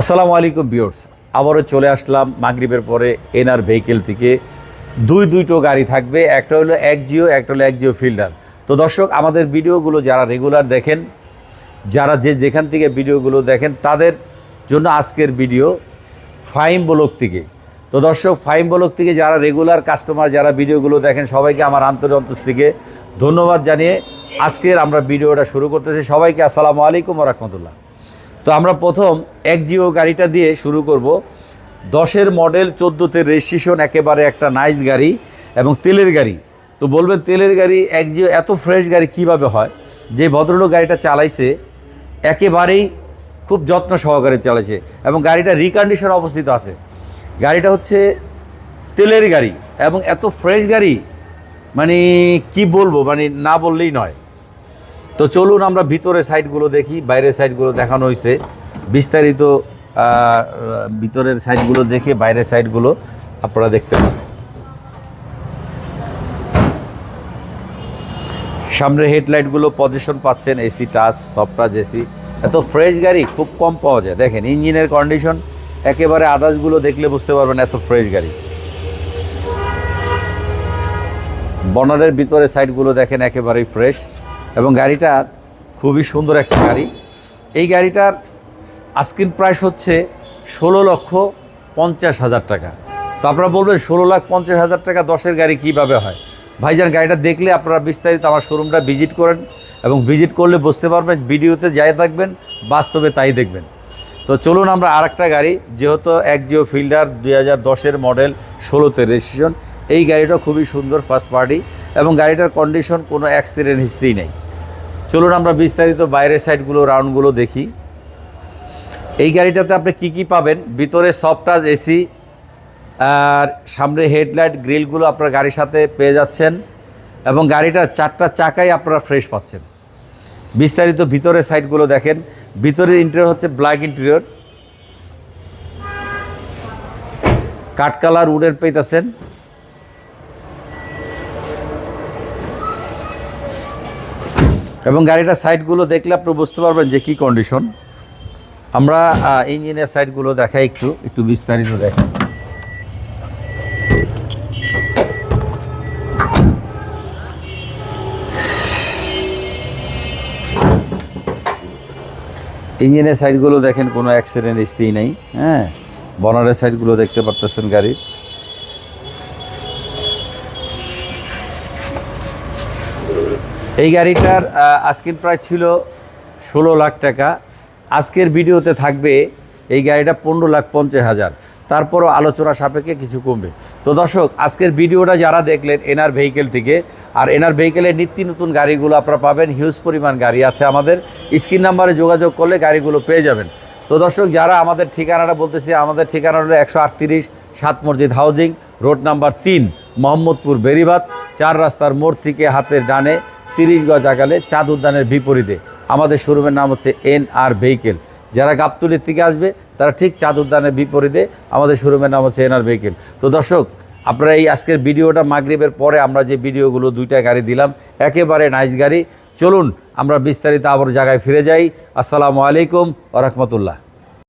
আসসালামু আলাইকুম বিয়র্স আবারও চলে আসলাম মাগরিবের পরে এনআর ভেহিকেল থেকে। দুই দুইটো গাড়ি থাকবে, একটা হলো এক জিও, একটা হলো এক জিও ফিল্ডার। তো দর্শক, আমাদের ভিডিওগুলো যারা রেগুলার দেখেন, যারা যে যেখান থেকে ভিডিওগুলো দেখেন, তাদের জন্য আজকের ভিডিও ফাইম ব্লক থেকে। তো দর্শক, ফাইম ব্লক থেকে যারা রেগুলার কাস্টমার, যারা ভিডিওগুলো দেখেন, সবাইকে আমার অন্তর থেকে ধন্যবাদ জানিয়ে আজকের আমরা ভিডিওটা শুরু করতেছি। সবাইকে আসসালামু আলাইকুম রহমতুল্লাহ। তো আমরা প্রথম এক জিও গাড়িটা দিয়ে শুরু করব। দশের মডেল, চোদ্দোতে রেজিস্ট্রেশন, একেবারে একটা নাইস গাড়ি এবং তেলের গাড়ি। তো বলবেন তেলের গাড়ি, এক জিও এত ফ্রেশ গাড়ি কীভাবে হয়? যে ভদ্রলোক গাড়িটা চালাইছে, একেবারেই খুব যত্ন সহকারে চালাইছে এবং গাড়িটা রিকন্ডিশন অবস্থিত আছে। গাড়িটা হচ্ছে তেলের গাড়ি এবং এত ফ্রেশ গাড়ি মানে কি বলব মানে না বললেই নয়। তো চলুন আমরা ভিতরের সাইডগুলো দেখি, বাইরের সাইডগুলো দেখানো হয়েছে বিস্তারিত ভিতরের সাইডগুলো দেখে বাইরের সাইডগুলো আপনারা দেখতে পাবেন সামনে হেডলাইটগুলো পজিশন পাচ্ছেন, AC, touch, soft touch, AC. এত ফ্রেশ গাড়ি, খুব কম পাওয়া যায়। দেখেন, ইঞ্জিনের কন্ডিশন একেবারে আদার্সগুলো দেখলে বুঝতে পারবেন এত ফ্রেশ গাড়ি। বনারের ভিতরে সাইডগুলো দেখেন একেবারেই ফ্রেশ এবং গাড়িটা খুবই সুন্দর একটা গাড়ি। এই গাড়িটার আস্কিন প্রাইস হচ্ছে ষোলো লক্ষ পঞ্চাশ হাজার টাকা। তো আপনারা বলবেন, ষোলো লাখ পঞ্চাশ হাজার টাকা দশের গাড়ি কীভাবে হয়? ভাইজান, গাড়িটা দেখলে আপনারা বিস্তারিত আমার শোরুমটা ভিজিট করেন এবং ভিজিট করলে বুঝতে পারবেন, ভিডিওতে যাই থাকবেন, বাস্তবে তাই দেখবেন। তো চলুন আমরা আরেকটা গাড়ি, যেহেতু এক জিও ফিল্ডার দুই হাজার দশের মডেল ষোলোতে রেজিস্ট্রেশন এই গাড়িটা খুবই সুন্দর ফার্স্ট পার্টি এবং গাড়িটার কন্ডিশন কোনো অ্যাক্সিডেন্ট হিস্ট্রি নেই। চলুন আমরা বিস্তারিত বাইরের সাইডগুলো রাউন্ডগুলো দেখি। এই গাড়িটাতে আপনি কি কি পাবেন? ভিতরে সফটাজ এসি আর সামনে হেডলাইট গ্রিলগুলো আপনার গাড়ির সাথে পেয়ে যাচ্ছেন, এবং গাড়িটার চারটা চাকাই আপনারা ফ্রেশ পাচ্ছেন। বিস্তারিত ভিতরের সাইডগুলো দেখেন। ভিতরের ইন্টেরিয়র হচ্ছে ব্ল্যাক ইন্টেরিয়র কাঠ কালার উডের পেইতেছেন এবং গাড়িটার সাইডগুলো দেখলে আপনি বুঝতে পারবেন যে কি কন্ডিশন আমরা ইঞ্জিনের সাইডগুলো দেখাই একটু একটু বিস্তারিত দেখাই ইঞ্জিনের সাইডগুলো দেখেন, কোনো অ্যাক্সিডেন্ট হিস্ট্রি নেই হ্যাঁ? বনারের সাইডগুলো দেখতে পারতেছেন গাড়ির। এই গাড়িটার আজকের প্রায় ছিল ষোলো লাখ টাকা। আজকের ভিডিওতে থাকবে এই গাড়িটা পনেরো লাখ পঞ্চাশ হাজার। তারপরও আলোচনা সাপেক্ষে কিছু কমবে। তো দর্শক, আজকের ভিডিওটা যারা দেখলেন এনআর ভেহিকেল থেকে, আর এনআর ভেহিকেলের নিত্য নতুন গাড়িগুলো আপনারা পাবেন হিউজ পরিমাণ গাড়ি আছে আমাদের। স্ক্রিন নাম্বারে যোগাযোগ করলে গাড়িগুলো পেয়ে যাবেন। তো দর্শক, যারা আমাদের ঠিকানাটা বলতেছি, আমাদের ঠিকানা হলো একশো আটত্রিশ সাত মসজিদ হাউজিং, রোড নাম্বার তিন, মোহাম্মদপুর বেরিবাদ, চার রাস্তার মোড় থেকে হাতের ডানে। তিরিশ গজ আগালে চাঁদ উদ্যানের বিপরীতে। আমাদের শোরুমের নাম হচ্ছে এন আর ভেহিকেল। যারা গাবতুলির থেকে আসবে, তারা ঠিক চাঁদ উদ্যানের বিপরীতে আমাদের শোরুমের নাম হচ্ছে এন আর ভেহিকেল। তো দর্শক, আপনারা এই আজকের ভিডিওটা মাগরিবের পরে আমরা যে ভিডিওগুলো দুইটা গাড়ি দিলাম, একেবারে নাইস গাড়ি। চলুন, আমরা বিস্তারিত আবার জায়গায় ফিরে যাই। আসসালামু আলাইকুম আ